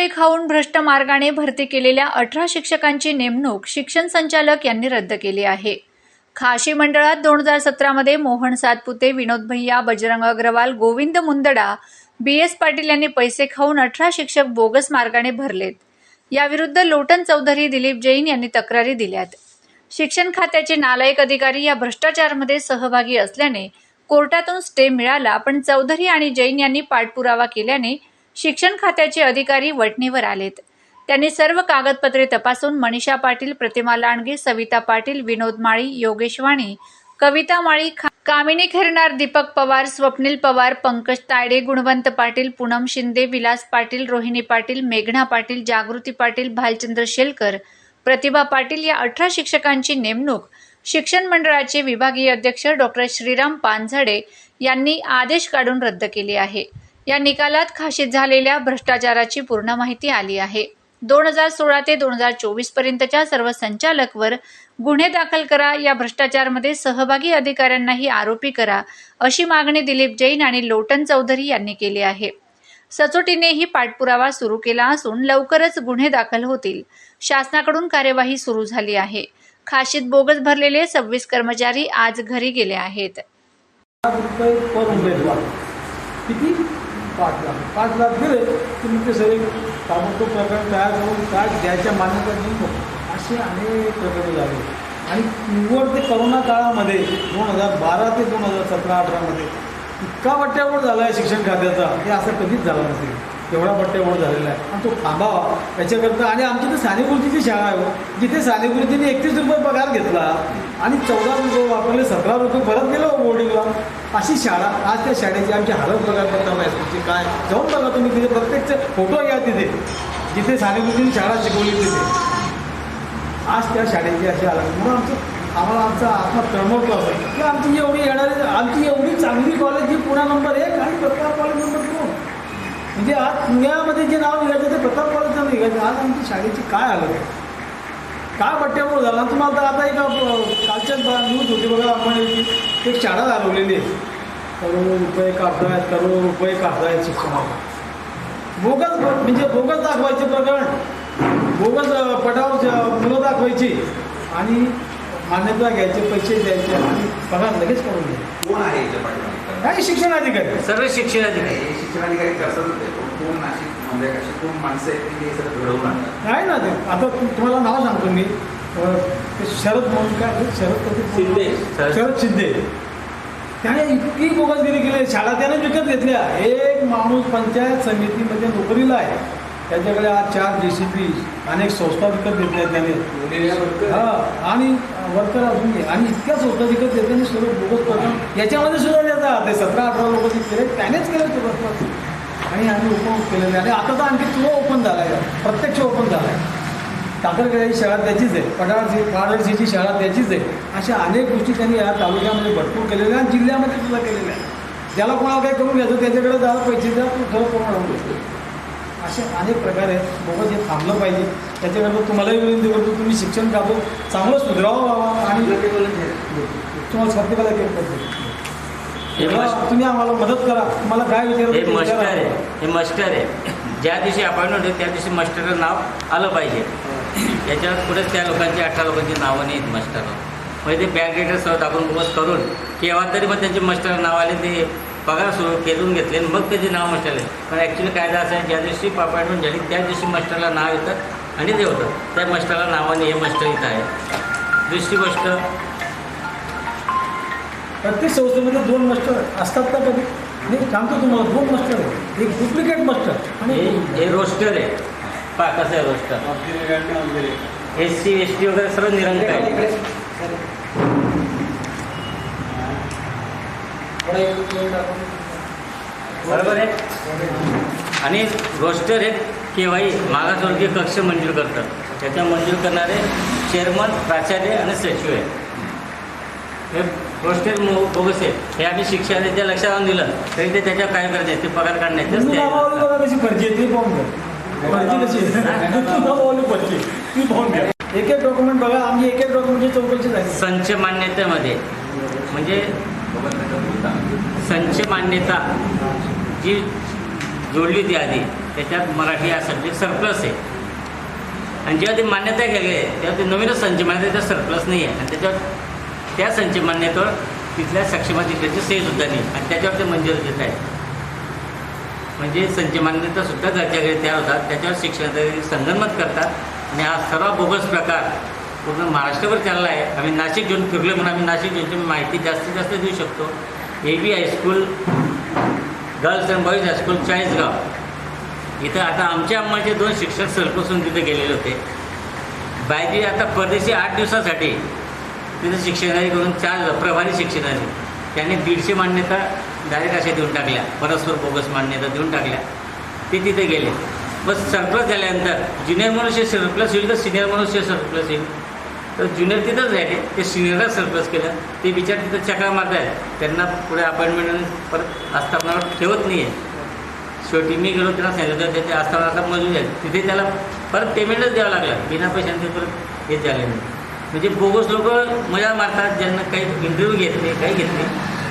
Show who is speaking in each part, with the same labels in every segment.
Speaker 1: रुपये खाऊन भ्रष्ट मार्गाने भरती केलेल्या अठरा शिक्षकांची नेमणूक शिक्षण संचालक यांनी रद्द केली आहे. खाशी मंडळात दोन हजार सतरामध्ये मोहन सातपुते विनोद भैया बजरंग अग्रवाल गोविंद मुंदडा बी एस पाटील यांनी पैसे खाऊन अठरा शिक्षक बोगस मार्गाने भरलेत. याविरुद्ध लोटन चौधरी दिलीप जैन यांनी तक्रारी दिल्यात. शिक्षण खात्याचे नालायक अधिकारी या भ्रष्टाचारमध्ये सहभागी असल्याने कोर्टातून स्टे मिळाला पण चौधरी आणि जैन यांनी पाठपुरावा केल्याने शिक्षण खात्याचे अधिकारी वटणीवर आलेत. त्यांनी सर्व कागदपत्रे तपासून मनीषा पाटील प्रतिमा लांडगे सविता पाटील विनोद माळी योगेश वाणी कविता माळी खा- कामिनी खिरणार दीपक पवार स्वप्नील पवार पंकज तायडे गुणवंत पाटील पूनम शिंदे विलास पाटील रोहिणी पाटील मेघना पाटील जागृती पाटील भालचंद्र शेलकर प्रतिभा पाटील या अठरा शिक्षकांची नेमणूक शिक्षण मंडळाचे विभागीय अध्यक्ष डॉक्टर श्रीराम पानझडे यांनी आदेश काढून रद्द केली आहे. या निकालात खाशीत झालेल्या भ्रष्टाचाराची पूर्ण माहिती आली आहे. दोन हजार सोळा ते दोन हजार चोवीस पर्यंतच्या सर्व संचालकवर गुन्हे दाखल करा या भ्रष्टाचारमध्ये सहभागी अधिकाऱ्यांनाही आरोपी करा अशी मागणी दिलीप जैन आणि लोटन चौधरी यांनी केली आहे. सचोटीनेही पाठपुरावा सुरू केला असून लवकरच गुन्हे दाखल होतील. शासनाकडून कार्यवाही सुरू झाली आहे. खाशीत बोगस भरलेले सव्वीस कर्मचारी आज घरी गेले आहेत
Speaker 2: लाख रुपये पर उमेदवार किती पाच लाख. पाच लाख दिले की मग ते सगळे ताबडतोब प्रकरण तयार करून काय द्यायच्या मान्यता देऊ नको असे अनेक प्रकरण झाले. आणि निवड ते करोना काळामध्ये दोन हजार बारा ते दोन हजार सतरा अठरामध्ये इतका बट्ट्यावर झाला आहे शिक्षण खात्याचा हे असं कधीच झालं नसेल तेवढा बट्ट्यावर झालेला आहे. आणि तो थांबावा. याच्याकरता आणि आमची तर सानेगुरुजीची शाळा आहे हो. जिथे सानेगुरुजीने एकतीस रुपये पगार घेतला आणि चौदा रुपये वापरले सतरा रुपये परत गेलो हो बोर्डिंगला अशी शाळा आज त्या शाळेची आमची हालत बघा करता माहिती काय? जाऊन बघा तुम्ही तिथे प्रत्येकचे फोटो घ्या तिथे. जिथे सानेगुरुजींनी शाळा शिकवली तिथे. आज त्या शाळेची अशी हालत. म्हणून आमचं आम्हाला आमचा आत्मा तळमळतो असं की आमची एवढी येणारी आमची एवढी चांगली कॉलेज ही पुणा नंबर एक आणि प्रताप कॉलेज नंबर दोन. म्हणजे आज पुण्यामध्ये जे नाव निघायचं ते प्रताप कॉलेजचं निघायचं. आज आमची शाळेची काय हालत आहे? काय बट्ट्यामुळे झाला? तुम्हाला तर आता एक अ, कालच्याच न्यूज होती बघा आपण एक एक शाळा घालवलेली आहे. करोड रुपये काढतायत करोड रुपये काढतायत शिक्षणाला बोगस म्हणजे बोगस दाखवायचे प्रकरण. बोगस ज- मुलं दाखवायची. आणि मान्यता घ्यायचे पैसे द्यायचे. आणि पगार लगेच करून द्यायचे
Speaker 3: कोण आहे याच्या पाठीमागे?
Speaker 2: काय शिक्षण अधिकारी
Speaker 4: सर्व शिक्षण अधिकारी
Speaker 3: हे शिक्षणाधिकारी. पण कोण नाशिक म्हणजे अशी कोण माणसं आहेत की हे सगळं घडवून आणतात?
Speaker 2: आहे ना ते आता तु- तुम्हाला नाव सांगतो मी. अ, ते शरद म्हणून काय? शरद
Speaker 4: शिंदे. शरद-
Speaker 2: शिंदे. त्याने इतकी बोगसगिरी केली शाळा त्याने विकत घेतल्या. एक माणूस पंचायत समितीमध्ये नोकरीला आहे. त्याच्याकडे आज चार जे सी पी अनेक संस्था विकत घेतल्या त्याने. हा आणि वर्कर अजून. आणि इतक्या संस्था विकत घेतल्याने सर्व बोगस प्रकरण याच्यामध्ये सुद्धा त्याचा ते सतरा अठरा लोक जे केले त्यानेच केले ते आणि आम्ही ओपन केलेले. आणि आता तर आणखी तो ओपन झाला आहे प्रत्यक्ष ओपन झाला आहे टाकरखेड्याची शाळा त्याचीच आहे पडाळची पाडळसीची शाळा त्याचीच आहे. अशा अनेक गोष्टी त्यांनी या तालुक्यामध्ये भरपूर केलेल्या आणि जिल्ह्यामध्ये सुद्धा केलेल्या आहेत. ज्याला कोणाला काही करून घ्यायचं त्याच्याकडे जायला पैसे द्या तो खरं करून आणून देतो असे अनेक प्रकार आहेत बोगस हे थांबलं पाहिजे. त्याच्याकरता तुम्हालाही विनंती करतो तुम्ही शिक्षण खातो चांगलं सुधारावं व्हावं आणि तुम्हाला स्वतःला केलं पाहिजे.
Speaker 4: हे
Speaker 2: तुम्ही आम्हाला मदत करा. तुम्हाला काय
Speaker 4: हे
Speaker 2: विचारायचं
Speaker 4: मस्टर
Speaker 2: विचारा.
Speaker 4: आहे हे मस्टर आहे. ज्या दिवशी अपॉइंटमेंट होते त्या दिवशी मस्टरचं नाव आलं पाहिजे. याच्यावर पुढेच त्या लोकांची अठरा लोकांची नावं नाहीत मस्टरवर म्हणजे ते बॅग रेटर सह दाखवून बोगस करून केव्हा तरी मग त्यांचे मस्टर नाव आले ते पगार सुरू केलून घेतले आणि मग त्याचे नाव मस्टर आले. पण ॲक्च्युली कायदा असा आहे ज्या दिवशी अपॉइंटमेंट झाली त्या दिवशी मस्टरला नाव येतं आणि ते होतं. त्या मस्टरला नावाने हे मस्टर इथं आहे. दुसरी गोष्ट
Speaker 2: प्रत्येक संस्थेमध्ये दोन मास्टर असतात का कधी? सांगतो तुम्हाला दोन मास्टर आहे एक डुप्लिकेट मास्टर आणि
Speaker 4: हे रोस्टर आहे. पा कसं एस सी एस टी वगैरे सर्व निरंक आहे. बरोबर आहे? आणि रोस्टर हे केव्हाही मागासवर्गीय कक्ष मंजूर करतात. त्याच्या मंजूर करणारे चेअरमन प्राचार्य आणि सचिव आहे हे रोस्टर बोगस आहे. हे आम्ही शिक्षणाच्या लक्षात आणून दिलं. तरी ते त्याच्या काय करायचे ते पगार
Speaker 2: काढण्याचे
Speaker 4: ते
Speaker 2: कशी ती पाहून घ्या. ती एक एक डॉक्युमेंट बघा आम्ही एक एक डॉक्युमेंटची चौकशी झाली.
Speaker 4: संच मान्यतेमध्ये. म्हणजे संच मान्यता जी जोडली होती आधी त्याच्यात मराठी हा सब्जेक्ट सरप्लस आहे. आणि जेव्हा ते मान्यता केली आहे तेव्हा ते नवीनच संच मान्यता सरप्लस नाही आहे. आणि त्याच्यावर त्या संच मान्यतेवर तिथल्या सक्षमाधिकाऱ्याची सहीसुद्धा नाही. आणि त्याच्यावर ते मंजुरी देत आहे म्हणजे संच मान्यता सुद्धा घरी तयार होतात. त्याच्यावर शिक्षणाचा संगनमत करतात. आणि हा सर्व बोगस प्रकार पूर्ण महाराष्ट्रभर चालला आहे. आम्ही नाशिक घेऊन फिरलो म्हणून आम्ही नाशिक घेऊनची माहिती जास्तीत जास्त देऊ शकतो. A B high school girls and boys high school Chalisgaon. इथं आता आमच्या अम्माचे दोन शिक्षक सरपासून तिथे गेलेले होते. बायजी आता परदेशी आठ दिवसासाठी तिथं शिक्षणारी करून चार प्रभारी शिक्षणारी त्यांनी दीडशे मान्यता डायरेक्ट अशा देऊन टाकल्या परस्पर बोगस मान्यता देऊन टाकल्या. ते तिथे गेले. बस सरप्लस झाल्यानंतर ज्युनियर मनुष्य सरप्लस होईल तर सिनियर मनुष्य सरप्लस येईल तर ज्युनियर तिथंच राहिले. ते सिनियरला सरप्लस केलं. ते बिचार तिथं चक्रा मारत आहेत त्यांना पुढे अपॉइंटमेंट परत आस्थापनावर ठेवत नाही आहे शेवटी मी गेलो त्यांना सांगितलं होतं त्याचे आस्थापनाचा मजूर आहे तिथे त्याला परत पेमेंटच द्यावं लागलं. बिना पैशांचे परत हे झाले नाही. म्हणजे बोगस लोक मजा मारतात ज्यांना काही इंटरव्ह्यू घेत नाही काही घेत नाही.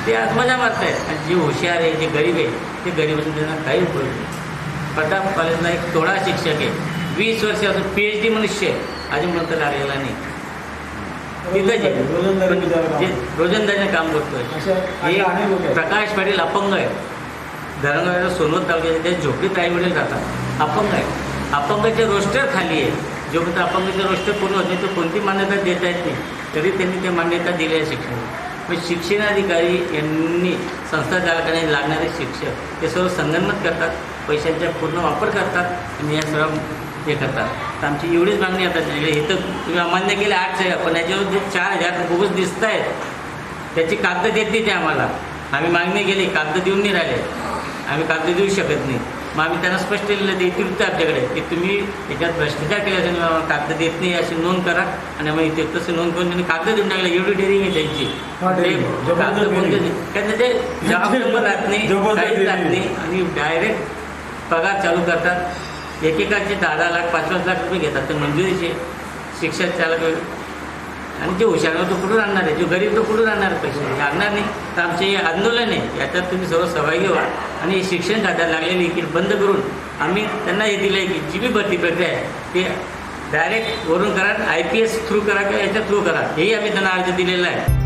Speaker 4: ते आज मजा मारत आहेत आणि जे हुशार आहे जे गरीब आहे ते गरीब असून त्यांना काही उपयोग नाही. प्रताप कॉलेजला एक तोडा शिक्षक आहे वीस वर्ष असून पी एच डी मनुष्य आहे. अजूनपर्यंत लागलेला नाही. तिथंच आहे.
Speaker 2: रोजंदारी बिचारा
Speaker 4: जे
Speaker 2: काम.
Speaker 4: रोजंदारीने काम करतोय. प्रकाश पाटील अपंग आहे. धरणगावच्या सोनवत तालुक्यात त्या झोपडीत आई वडील राहतात अपंग आहे. अपंगाचे रोस्टर खाली आहे. जोपर्यंत अपंगाचे रोस्टर पूर्ण होत नाही तर कोणती मान्यता देता येत नाही. तरी त्यांनी त्या मान्यता दिल्या आहे शिक्षण मग शिक्षणाधिकारी यांनी संस्थाचालकाने लागणारे शिक्षक ते सर्व संगनमत करतात पैशांचा पूर्ण वापर करतात आणि या सर्व हे करतात. तर आमची एवढीच मागणी आता हे तर इथं तुम्ही अमान्य केले आठ साहेब पण याच्यावर जे चार हजार खूपच दिसत आहेत त्याची कागद देत नाही ते आम्हाला. आम्ही मागणी केली कागद देऊन नाही राहिले. आम्ही कागद देऊ शकत नाही. मग आम्ही त्यांना स्पष्ट ते तिरुत्त आपल्याकडे की तुम्ही याच्यात भ्रष्टाचार केल्याचं कागद देत नाही अशी नोंद करा. आणि मग इथे तसं नोंद करून त्यांनी कागद देऊन टाकलं एवढी डेअरिंग आहे त्यांची. कागद कोणते. त्यांना ते जबाब नंबर राहत नाही काहीच राहत. नाही. आणि डायरेक्ट पगार चालू करतात. एकेकाचे दहा दहा लाख पाच पाच लाख रुपये घेतात. ते मंजुरीचे शिक्षक चालक. आणि जे हुशार आहे तो कुठून आणणार आहे? जो गरीब तो कुठून आणणार पैसे? आणणार नाही. तर आमचे हे आंदोलन आहे. याच्यात तुम्ही सर्व सहभागी व्हा. आणि शिक्षण खात्यात लागलेली की बंद करून आम्ही त्यांना हे दिलं आहे की जी बी भरती प्रक्रिया आहे ते डायरेक्ट वरून करा आय पी एस थ्रू करा किंवा याच्या थ्रू करा. हेही आम्ही त्यांना अर्ज दिलेला आहे.